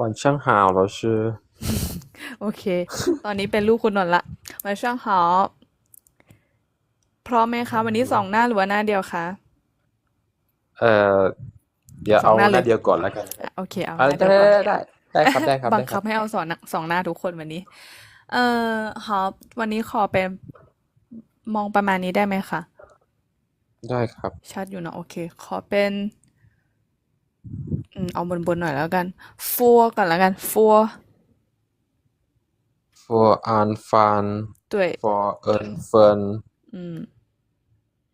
วันช่างหาวรอชื่อโอเค ตอนนี้เป็นลูกคุณนนท์ละวันช่างหาวพร้อมไหมคะ วันนี้สองหน้าหรือว่าหน้าเดียวคะ เอ่อเดี๋ยวเอาหน้าเดียวก่อนแล้วกันโอเคเอาได้ได้ได้ครับได้ครับบังคับให้เอาสองนสองหน้าทุกคนวันนี้ เอ่อฮอปวันนี้ขอเป็นมองประมาณนี้ได้ไหมคะ ได้ครับ ชัดอยู่เนอะโอเค ขอเป็น อืมเอาบนบนหน่อยแล้วกัน ฟัวก่อนแล้วกัน ฟัว for อ่านฟันด้วย for เอินเฟินอืม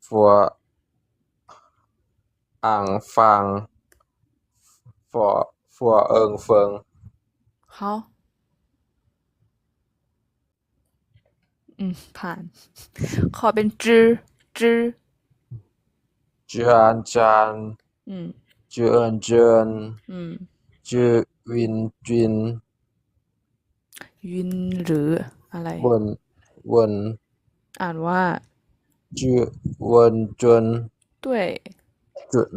for อ่างฟัง for for เอิงเฟิงเขาอืมผ่าน ขอเป็นจื้อจื้อจานจานอืม เจินเจินอืมจือวินจินยุนหรืออะไรวนวนอ่านว่าจือวนจนด้วยจุน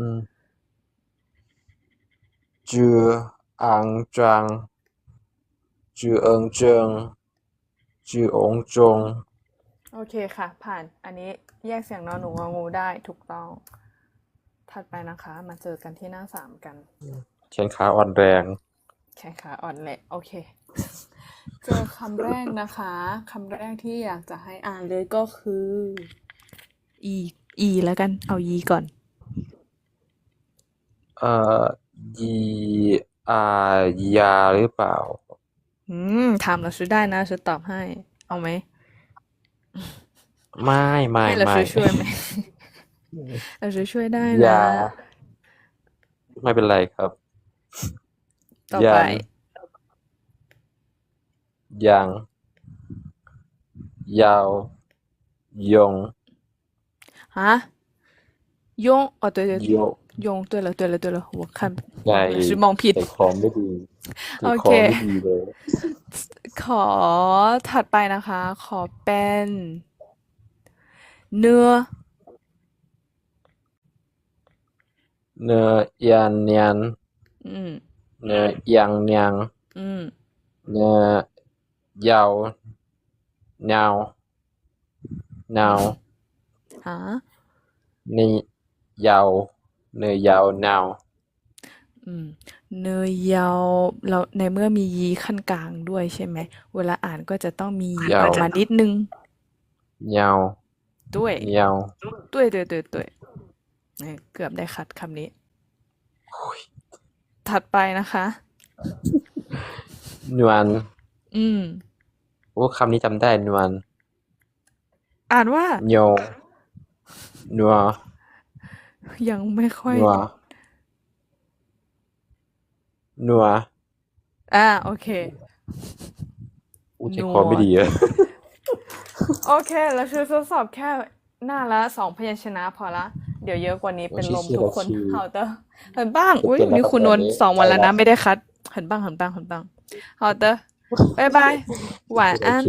จืออ่างจางจือเอิงเจิงจือองจง โอเคค่ะ ผ่านอันนี้แยกเสียงนอนหนูงองูได้ถูกต้อง ถัดไปนะคะ มาเจอกันที่หน้าสามกันแขนขาอ่อนแรงแขนขาอ่อนแหละโอเค เจอคำแรกนะคะคำแรกที่อยากจะให้อ่านเลยก็คือ e e แล้วกัน เอา e ก่อน เอ่อยีอายาหรือเปล่า อืมถามเราซื้อได้นะซื้อตอบให้ เอาไหม ไม่ไม่ให้เราไม่ซื้อช่วยไหม เราซื้อช่วยได้ ยา นะ ไม่เป็นไรครับ ต่อ ยั ไป ง ยัง ยาว ยง ฮะยงอ๋อ对对 โย ยง对了对了对了我看 ใหญ่ 我是มองผิด ใจคอไม่ดีใจ โอ คอ เค ไม่ดีเลย ขอถัดไปนะคะ ขอเป็น เนื้อ เนื้อยันยันอืมเนื้อยังยังอืมเนื้อยาวเนาวเนาวฮะนี่ยาวเนื้อยาวนาวอืมเนยยาวเราในเมื่อมียีขั้นกลางด้วยใช่ไหม เวลาอ่านก็จะต้องมียียาวออกมานิดนึงยาวด้วยยาวด้วยด้วยด้วยด้วย เอ้ยเกือบได้คัดคำนี้ ถัดไปนะคะ นวลอืม โอ้คำนี้จำได้นวลอ่านว่าโยนัวยังไม่ค่อยนัวนัวอ่าโอเคอู้ใจนัคอวไม่ดีเลยโอเคแล้วชื่อทดสอบแค่หน้าละสองพยัญชนะพอละ เดี๋ยวเยอะกว่านี้เป็นลมทุกคนเฮาเตอร์เห็นบ้างอุ้ยนี่คุณนนสองวันแล้วนะ ไม่ได้คัดเห็นบ้างเห็นบ้างเห็นบ้างเฮาเตอร์บายบายหวานอัน